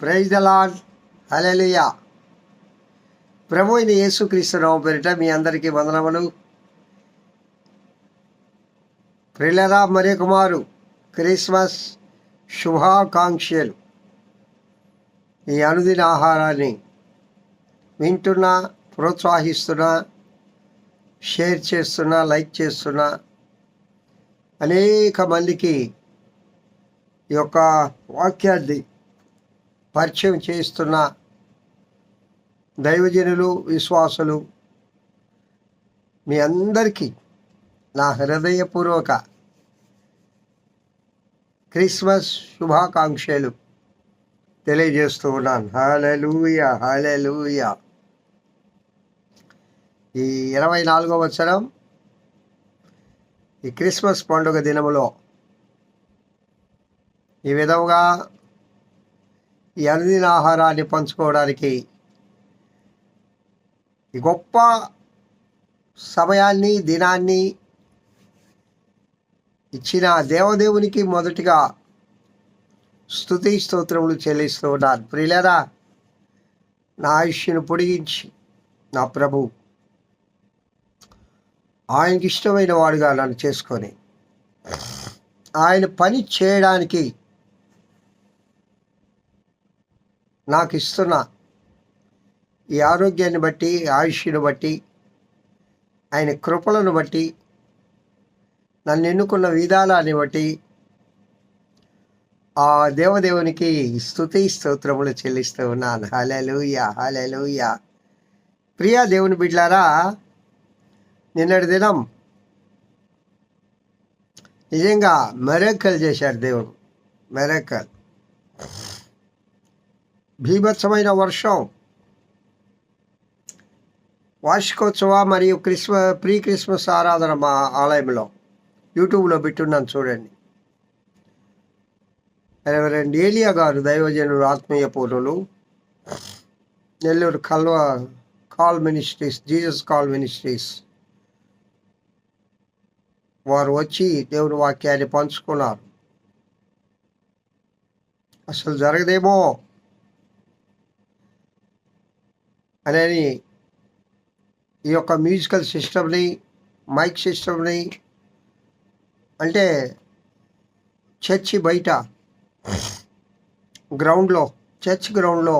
Praise the Lord hallelujah ప్రభు అయిన యేసుక్రీస్తు పేరిట మీ అందరికీ వందనములు. ప్రిలరా మరి కుమారు క్రిస్మస్ శుభాకాంక్షలు. ఈ అనుదిన ఆహారాన్ని వింటున్నా ప్రోత్సహిస్తున్నా షేర్ చేస్తున్నా లైక్ చేస్తున్నా అనేక మందికి ఈ యొక్క వాక్యాన్ని పరిచయం చేస్తున్న దైవజనులు విశ్వాసులు మీ అందరికీ నా హృదయపూర్వక క్రిస్మస్ శుభాకాంక్షలు తెలియజేస్తూ ఉన్నాను. హాలూయ హాలూయ ఈ ఇరవై నాలుగో వచ్చరం ఈ క్రిస్మస్ పండుగ దినములో ఈ విధముగా ఈ ఆహారాన్ని పంచుకోవడానికి గొప్ప సమయాన్ని దినాన్ని ఇచ్చిన దేవదేవునికి మొదటిగా స్థుతి స్తోత్రములు చెల్లిస్తూ ఉన్నారు ప్రియులరా నా ఆయుష్ను పొడిగించి నా ప్రభు ఆయనకి ఇష్టమైన వాడుగా నన్ను చేసుకొని ఆయన పని చేయడానికి నాకు ఇస్తున్న ఈ ఆరోగ్యాన్ని బట్టి ఆయుష్ను బట్టి ఆయన కృపలను బట్టి నన్ను ఎన్నుకున్న విధానాన్ని బట్టి ఆ దేవదేవునికి స్థుతి స్తోత్రములు చెల్లిస్తూ ఉన్నాను. హలెలుయ హలెలుయ ప్రియా దేవుని బిడ్లారా నిన్నటి దినం నిజంగా మెరకల్ చేశారు దేవుడు. మెరకల్ భీభత్సమైన వర్షం. వార్షికోత్సవ మరియు క్రిస్మ ప్రీ క్రిస్మస్ ఆరాధన మా ఆలయంలో యూట్యూబ్లో పెట్టున్నాను చూడండి. రెవరెండ్ ఏలియా గారు దైవజనులు ఆత్మీయ పూర్వులు Nellore కల్వ call ministries Jesus call ministries వారు వచ్చి దేవుని వాక్యాన్ని పంచుకున్నారు. అసలు జరగదేమో? అనేది ఈ యొక్క మ్యూజికల్ సిస్టమ్ని మైక్ సిస్టమ్ని అంటే చర్చి బయట గ్రౌండ్లో చర్చ్ గ్రౌండ్లో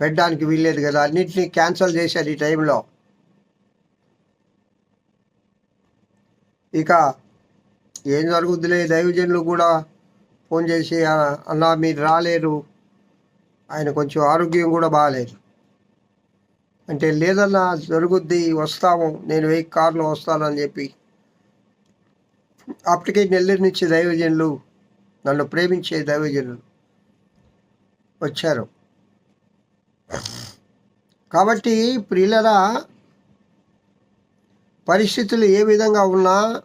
పెట్టడానికి వీల్లేదు కదా. అన్నింటినీ క్యాన్సిల్ చేశారు ఈ టైంలో ఇక ఏం జరుగుద్దిలే దైవజనులు కూడా ఫోన్ చేసి అన్నా మీరు రాలేరు. ఆయన కొంచెం ఆరోగ్యం కూడా బాగాలేదు అంటే లేదన్నా జరుగుద్ది వస్తాము నేను వెయ్యి కార్లో వస్తానని చెప్పి. అప్పటికే నెల్లూరు నుంచి దైవజనులు నన్ను ప్రేమించే దైవజనులు వచ్చారు. కాబట్టి ప్రియులరా పరిస్థితులు ఏ విధంగా ఉన్నా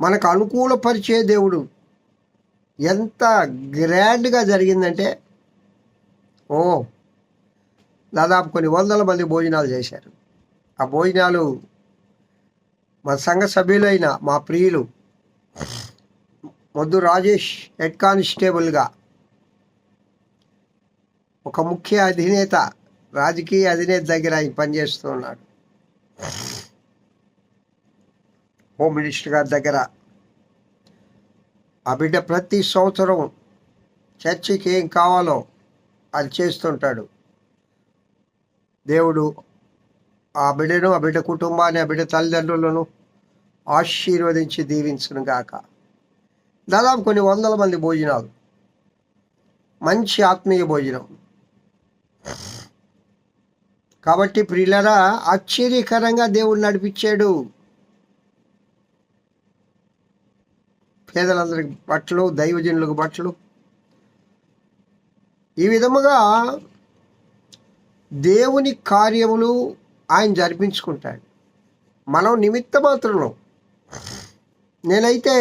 మనకు అనుకూలపరిచే దేవుడు ఎంత గ్రాండ్గా జరిగిందంటే ఓ దాదాపు కొన్ని వందల మంది భోజనాలు చేశారు. ఆ భోజనాలు మా సంఘ సభ్యులైన మా ప్రియులు మొద్దు రాజేష్ హెడ్ కానిస్టేబుల్గా ఒక ముఖ్య అధినేత రాజకీయ అధినేత దగ్గర ఆయన పనిచేస్తూ ఉన్నాడు. హోమ్ మినిస్టర్ గారి దగ్గర ఆ బిడ్డ ప్రతి సంవత్సరం చర్చికి ఏం కావాలో అది చేస్తుంటాడు. దేవుడు ఆ బిడ్డను ఆ బిడ్డ కుటుంబాన్ని ఆ బిడ్డ తల్లిదండ్రులను ఆశీర్వదించి దీవించను గాక. దాదాపు కొన్ని వందల మంది భోజనాలు. మంచి ఆత్మీయ భోజనం. కాబట్టి ప్రియులరా ఆశ్చర్యకరంగా దేవుడు నడిపించాడు. పేదలందరికి బట్టలు దైవజనులకు బట్టలు. ఈ విధముగా దేవుని కార్యములు ఆయన జరిపించుకుంటాడు. మనం నిమిత్త మాత్రంలో నేనైతే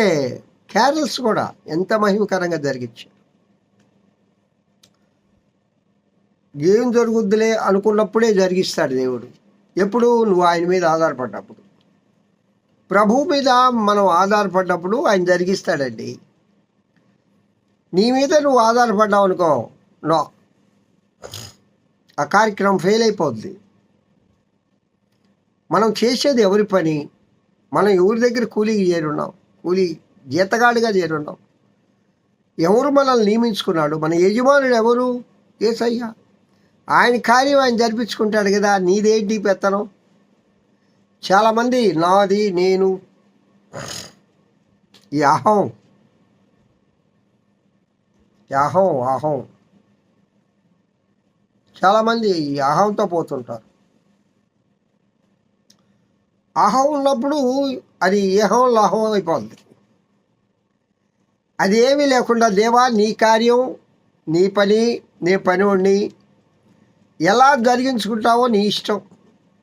క్యారల్స్ కూడా ఎంత మహిమకరంగా జరిగించాను ఏం జరుగుద్దులే అనుకున్నప్పుడే జరిగిస్తాడు దేవుడు. ఎప్పుడు నువ్వు ఆయన మీద ఆధారపడ్డప్పుడు. ప్రభు మీద మనం ఆధారపడ్డప్పుడు ఆయన జరిగిస్తాడండి. నీ మీద నువ్వు ఆధారపడ్డావు అనుకో. నో. ఆ కార్యక్రమం ఫెయిల్ అయిపోద్ది. మనం చేసేది ఎవరి పని? మనం ఎవరి దగ్గర కూలీకి చేరున్నాం? కూలీ జీతగాడిగా చేరున్నాం. ఎవరు మనల్ని నియమించుకున్నాడు? మన యజమానుడు ఎవరు? ఏసయ్యా. ఆయన కార్యం ఆయన జరిపించుకుంటాడు కదా. నీదేంటి పెత్తనం? చాలామంది నాది నేను. ఈ అహం. అహం అహం. చాలామంది ఈ అహంతో పోతుంటారు. అహం ఉన్నప్పుడు అది ఏహం లాహం అయిపోతుంది అది ఏమీ లేకుండా దేవా నీ కార్యం నీ పని నీ పనివాడిని ఎలా జరిగించుకుంటావో నీ ఇష్టం.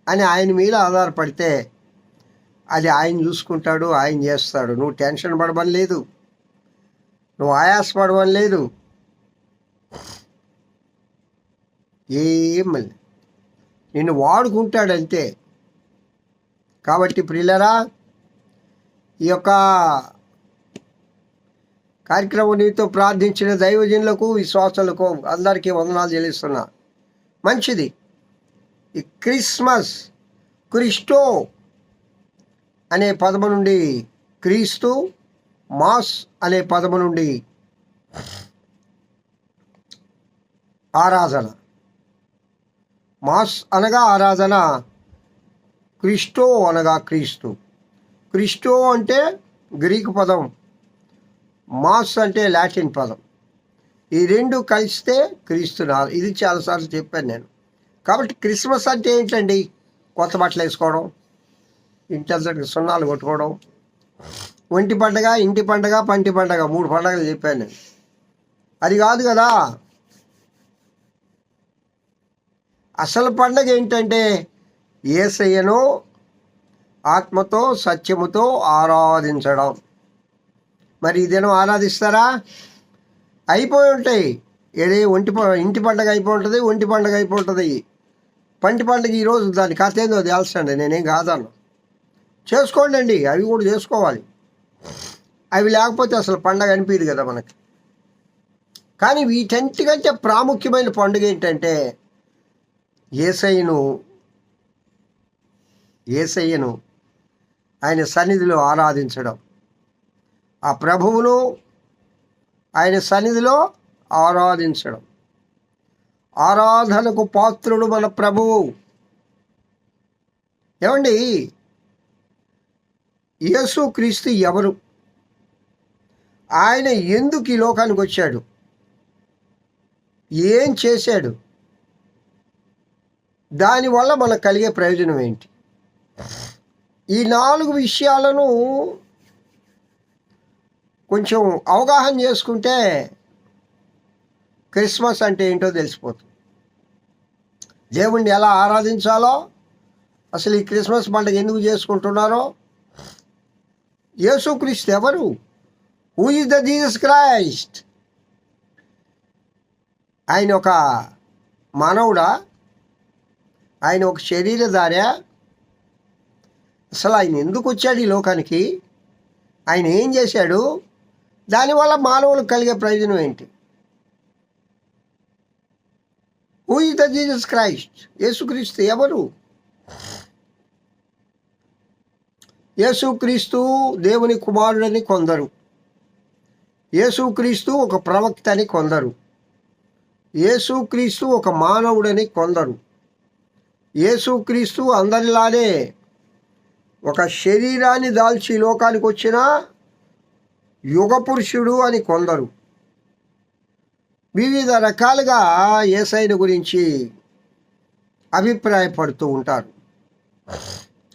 అని ఆయన మీద ఆధారపడితే అది ఆయన చూసుకుంటాడు ఆయన చేస్తాడు. నువ్వు టెన్షన్ పడవని లేదు. నువ్వు ఆయాసపడవని లేదు. ఏం నిన్ను వాడుకుంటాడంతే. కాబట్టి ప్రిల్లరా ఈ యొక్క కార్యక్రమం నీతో ప్రార్థించిన దైవజనులకు విశ్వాసులకు అందరికీ వందనాలు చెల్లిస్తున్నా. మంచిది. క్రిస్మస్ క్రిస్టో అనే పదము నుండి క్రీస్తు మాస్ అనే పదము నుండి ఆరాధన. మాస్ అనగా ఆరాధన క్రిస్టో అనగా క్రీస్తు. క్రిస్టో అంటే గ్రీకు పదం మాస్ అంటే లాటిన్ పదం. ఈ రెండు కలిస్తే క్రీస్తు నా ఇది చాలాసార్లు చెప్పాను నేను. కాబట్టి క్రిస్మస్ అంటే ఏంటండి? కొత్త బట్టలు వేసుకోవడం ఇంటి సున్నాలు కొట్టుకోవడం. ఒంటి పండగ ఇంటి పండగ పంటి పండగ మూడు పండగలు చెప్పాను నేను. అది కాదు కదా. అసలు పండగ ఏంటంటే ఏసయ్యను ఆత్మతో సత్యముతో ఆరాధించడం. మరి ఈ దినం ఆరాధిస్తారా? అయిపోయి ఉంటాయి. ఏదే ఒంటి ప- ఇంటి పండగ అయిపోయి ఉంటుంది ఒంటి పండగ అయిపోయి ఉంటుంది. పంటి పండుగ ఈరోజు దాని కథ ఏందో తెలుసండి నేనేం కాదాను చేసుకోండి అండి అవి కూడా చేసుకోవాలి. అవి లేకపోతే అసలు పండగ అనిపించదు కదా మనకి. కానీ వీటన్నిటికంటే ప్రాముఖ్యమైన పండుగ ఏంటంటే ఏసయ్యను ఏసయ్యను ఆయన సన్నిధిలో ఆరాధించడం. ఆ ప్రభువును ఆయన సన్నిధిలో ఆరాధించడం. ఆరాధనకు పాత్రుడు మన ప్రభువు ఏమండి? యేసు క్రీస్తు ఎవరు? ఆయన ఎందుకు ఈ లోకానికి వచ్చాడు? ఏం చేశాడు? దానివల్ల మనకు కలిగే ప్రయోజనం ఏంటి? ఈ నాలుగు విషయాలను కొంచెం అవగాహన చేసుకుంటే క్రిస్మస్ అంటే ఏంటో తెలిసిపోతుంది. దేవుణ్ణి ఎలా ఆరాధించాలో అసలు ఈ క్రిస్మస్ పండుగ ఎందుకు చేసుకుంటున్నారో యేసుక్రీస్తు ఎవరు? Who is the Jesus Christ ఆయన ఒక మానవుడా? ఆయన ఒక శరీరధార్య? అసలు ఆయన ఎందుకు వచ్చాడు ఈ లోకానికి? ఆయన ఏం చేశాడు? దానివల్ల మానవులకు కలిగే ప్రయోజనం ఏంటి? Who is the Jesus Christ Yesukristu ఎవరు యేసుక్రీస్తు దేవుని కుమారుడని కొందరు. యేసుక్రీస్తు ఒక ప్రవక్త అని కొందరు యేసుక్రీస్తు ఒక మానవుడని కొందరు. యేసుక్రీస్తు అందరిలానే ఒక శరీరాన్ని దాల్చి లోకానికి వచ్చిన యుగ పురుషుడు అని కొందరు. వివిధ రకాలుగా ఏసైన గురించి అభిప్రాయపడుతూ ఉంటారు.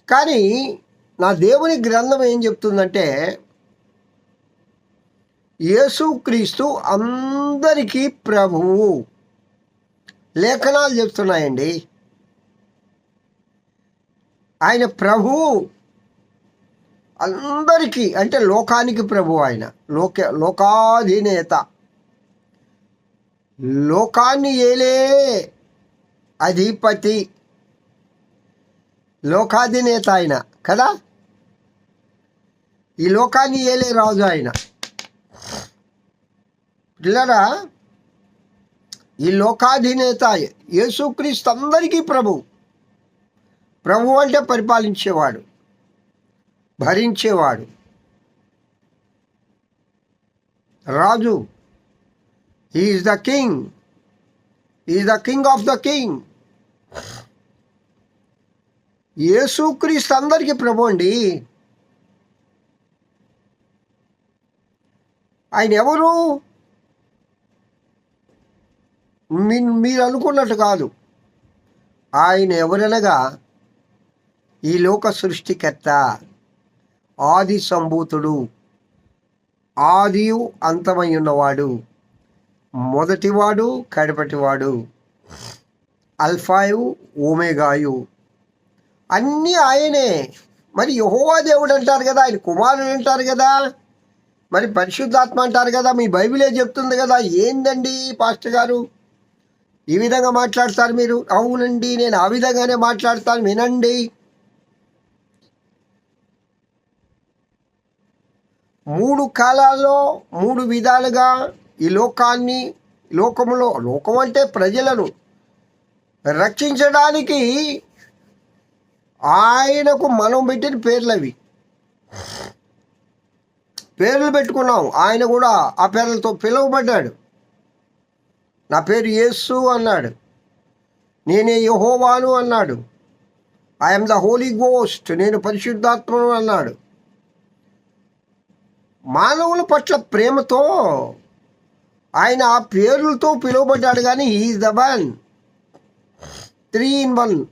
కానీ నా దేవుని గ్రంథం ఏం చెప్తుందంటే యేసుక్రీస్తు అందరికీ ప్రభువు. లేఖనాలు చెప్తున్నాయండి. ఆయన ప్రభువు అందరికీ అంటే లోకానికి ప్రభు ఆయన. లోక లోకాధినేత. లోకాన్ని ఏలే అధిపతి. లోకాధినేత ఆయన కదా? ఈ లోకాన్ని ఏలే రాజు ఆయన. పిల్లరా ఈ లోకాధినేత యేసుక్రీస్తు అందరికీ ప్రభు. ప్రభు అంటే పరిపాలించేవాడు భరించేవాడు. రాజు is the king is the king of the king Yesukristu అందరికీ ప్రభు అండి. ఆయన ఎవరు? మీ మీరు అనుకున్నట్టు కాదు. ఆయన ఎవరనగా ఈ లోక సృష్టికర్త ఆది సంభూతుడు ఆదియు అంతమై ఉన్నవాడు. మొదటివాడు కడపటివాడు. అల్ఫాయు ఓమేగాయు అన్నీ ఆయనే. మరి యహోవా దేవుడు అంటారు కదా ఆయన కుమారుడు అంటారు కదా. మరి పరిశుద్ధాత్మ అంటారు కదా మీ బైబిలే చెప్తుంది కదా ఏందండి పాస్టర్ గారు? ఈ విధంగా మాట్లాడతారు మీరు? అవునండి నేను ఆ విధంగానే మాట్లాడతాను వినండి. మూడు కాలాల్లో మూడు విధాలుగా ఈ లోకాన్ని లోకములో లోకం అంటే ప్రజలను రక్షించడానికి ఆయనకు మనం పెట్టిన పేర్లు అవి. పేర్లు పెట్టుకున్నాం. ఆయన కూడా ఆ పేర్లతో పిలువబడ్డాడు. నా పేరు యేసు అన్నాడు. నేనే యహోవాను అన్నాడు. ఐఎమ్ ద హోలీ గోస్ట్ నేను పరిశుద్ధాత్మను అన్నాడు. మానవుల పట్ల ప్రేమతో ఆయన ఆ పేర్లతో పిలువబడ్డాడు కానీ is the one three in one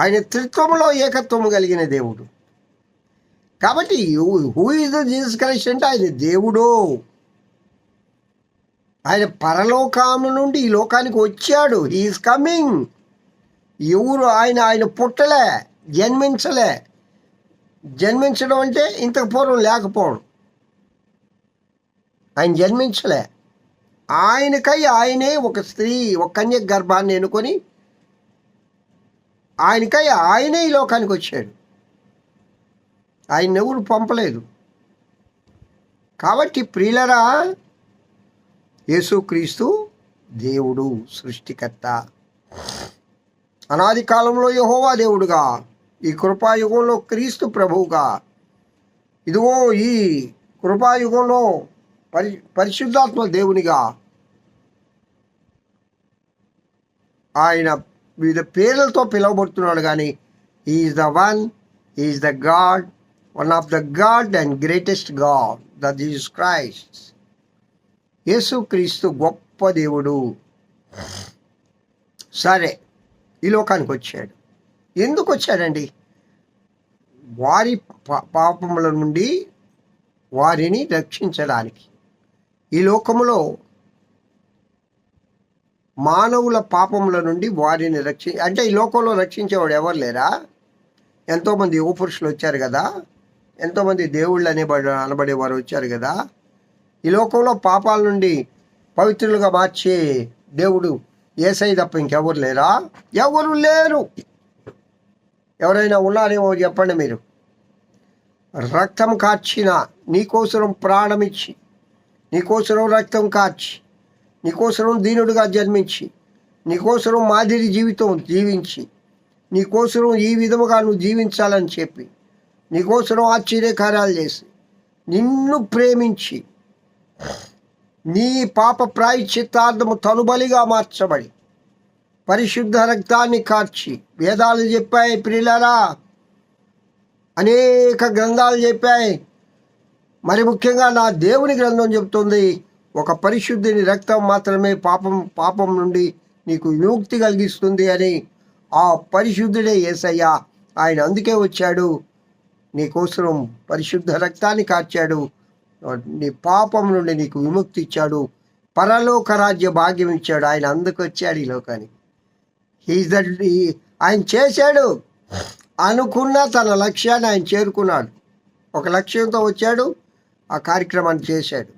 ఆయన త్రిత్వంలో ఏకత్వము కలిగిన దేవుడు. కాబట్టి who is the Jesus Christ అంటే ఆయన దేవుడు. ఆయన పరలోకము నుండి ఈ లోకానికి వచ్చాడు. ఈజ్ కమింగ్ ఎవరు ఆయన ఆయన పుట్టలే జన్మించలే. జన్మించడం అంటే ఇంతకు పూర్వం లేకపోవడం. ఆయన జన్మించలే. ఆయనకై ఆయనే ఒక స్త్రీ ఒక కన్య గర్భాన్ని ఎన్నుకొని ఆయనకై ఆయనే ఈ లోకానికి వచ్చాడు. ఆయన ఎవరు పంపలేదు. కాబట్టి ప్రియులరా యేసుక్రీస్తు దేవుడు సృష్టికర్త. అనాది కాలంలో యహోవా దేవుడుగా ఈ కృపాయుగంలో క్రీస్తు ప్రభువుగా. ఇదిగో ఈ కృపాయుగంలో పరి పరిశుద్ధాత్మ దేవునిగా ఆయన వివిధ పేర్లతో పిలువబడుతున్నాడు కానీ is the one is the God one of the God and greatest God the Jesus Christ Yesukristu గొప్ప దేవుడు. సరే ఈ లోకానికి వచ్చాడు. ఎందుకు వచ్చాడండి? వారి పా- పాపముల నుండి వారిని రక్షించడానికి. ఈ లోకములో మానవుల పాపముల నుండి వారిని రక్షి అంటే ఈ లోకంలో రక్షించేవాడు ఎవరు లేరా? ఎంతోమంది యువ పురుషులు వచ్చారు కదా. ఎంతోమంది దేవుళ్ళు అనేబడి అనబడేవారు వచ్చారు కదా. ఈ లోకంలో పాపాల నుండి పవిత్రులుగా మార్చే దేవుడు ఏసై తప్ప ఇంకెవరు లేరా? ఎవరు లేరు. ఎవరైనా ఉన్నారేమో చెప్పండి మీరు. రక్తం కాచిన నీకోసరం ప్రాణమిచ్చి నీకోసరం రక్తం కార్చి నీకోసరం దీనుడిగా జన్మించి నీకోసరం మాదిరి జీవితం జీవించి నీకోసరం ఈ విధముగా నువ్వు జీవించాలని చెప్పి నీకోసరం ఆశ్చర్యకార్యాలు చేసి నిన్ను ప్రేమించి నీ పాప ప్రాయశ్చిత్తార్థము తనుబలిగా మార్చబడి పరిశుద్ధ రక్తాన్ని కార్చి వేదాలు చెప్పాయి ప్రియులరా అనేక గ్రంథాలు చెప్పాయి. మరి ముఖ్యంగా నా దేవుని గ్రంథం చెబుతుంది ఒక పరిశుద్ధిని రక్తం మాత్రమే పాపం పాపం నుండి నీకు విముక్తి కలిగిస్తుంది అని. ఆ పరిశుద్ధుడే యేసయ్య ఆయన అందుకే వచ్చాడు. నీకోసరం పరిశుద్ధ రక్తాన్ని కార్చాడు. నీ పాపం నుండి నీకు విముక్తి ఇచ్చాడు. పరలోక రాజ్య భాగ్యం ఇచ్చాడు. ఆయన అందుకు వచ్చాడు ఈ లోకానికి. హీజ్ ద ఆయన చేశాడు. అనుకున్న తన లక్ష్యాన్ని ఆయన చేరుకున్నాడు. ఒక లక్ష్యంతో వచ్చాడు. ఆ కార్యక్రమాన్ని చేశాడు.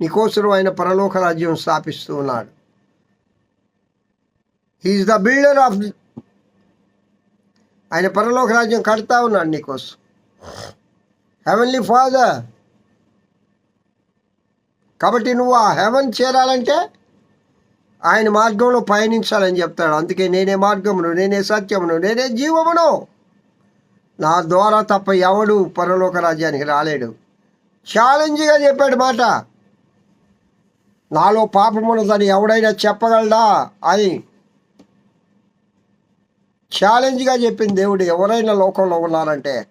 నీకోసం ఆయన పరలోక రాజ్యం స్థాపిస్తూ ఉన్నాడు. హీఈస్ ద బిల్డర్ ఆఫ్ ఆయన పరలోక రాజ్యం కడతా ఉన్నాడు నీకోసం. హెవెన్లీ ఫాదర్ కాబట్టి నువ్వు ఆ హెవెన్ చేరాలంటే ఆయన మార్గంలో పయనించాలని చెప్తాడు. అందుకే నేనే మార్గమును నేనే సత్యమును నేనే జీవమును. నా ద్వారా తప్ప ఎవడు పరలోక రాజ్యానికి రాలేడు. ఛాలెంజ్గా చెప్పాడు మాట. నాలో పాపమున్నదని ఎవడైనా చెప్పగలడా అని. ఛాలెంజ్గా చెప్పింది దేవుడు ఎవరైనా లోకంలో ఉన్నారంటే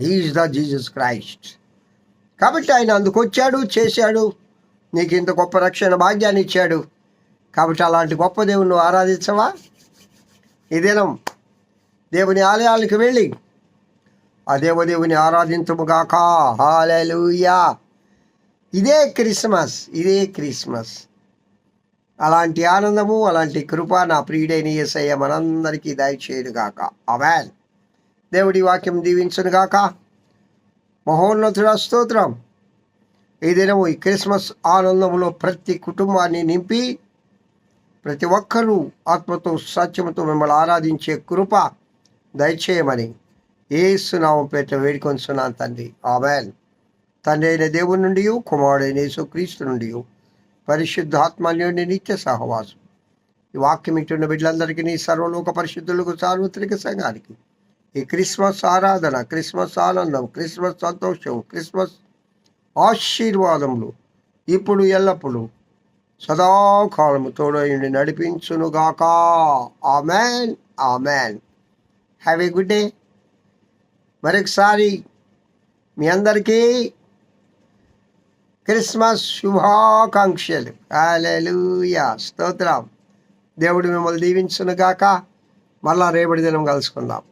ఈజ్ ద జీసస్ క్రైస్ట్ కాబట్టి ఆయన అందుకు వచ్చాడు చేశాడు. నీకు ఇంత గొప్ప రక్షణ భాగ్యాన్ని ఇచ్చాడు. కాబట్టి అలాంటి గొప్ప దేవుని ఆరాధించవా? ఈ దినం దేవుని ఆలయాలకు వెళ్ళి ఆ దేవదేవుని ఆరాధించముగాక. హాలూయా ఇదే క్రిస్మస్ ఇదే క్రిస్మస్. అలాంటి ఆనందము అలాంటి కృప నా ప్రియుడైన యేసయ్య మనందరికీ దయచేయుడుగాక అవాన్ దేవుడి వాక్యం దీవించునుగాక. మహోన్నతుడ స్తోత్రం. ఈ దినము ఈ క్రిస్మస్ ఆనందంలో ప్రతి కుటుంబాన్ని నింపి ప్రతి ఒక్కరూ ఆత్మతో సత్యముతో మిమ్మల్ని ఆరాధించే కృప దయచేయమని ఏసునామం పేట వేడుకొంచున్నాను తండ్రి. ఆమెన్. తండ్రి అయిన దేవుని నుండి కుమారుడైన యేసుక్రీస్తు నుండి పరిశుద్ధాత్మన్యుడి నిత్య సహవాసం. ఈ వాక్యం ఇటున్న బిడ్డలందరికీ నీ సర్వలోక పరిశుద్ధులకు సార్వత్రిక సంఘానికి ఈ క్రిస్మస్ ఆరాధన క్రిస్మస్ ఆనందం క్రిస్మస్ సంతోషం క్రిస్మస్ ఆశీర్వాదములు ఇప్పుడు ఎల్లప్పుడూ సదాకాలము తోడయుండి నడిపించునుగాక. Amen. Amen. Have a good day మరొకసారి మీ అందరికీ క్రిస్మస్ శుభాకాంక్షలు. అలెలుయా స్తోత్రం. దేవుడు మిమ్మల్ని దీవించునుగాక. మళ్ళా రేపటి దినం కలుసుకుందాం.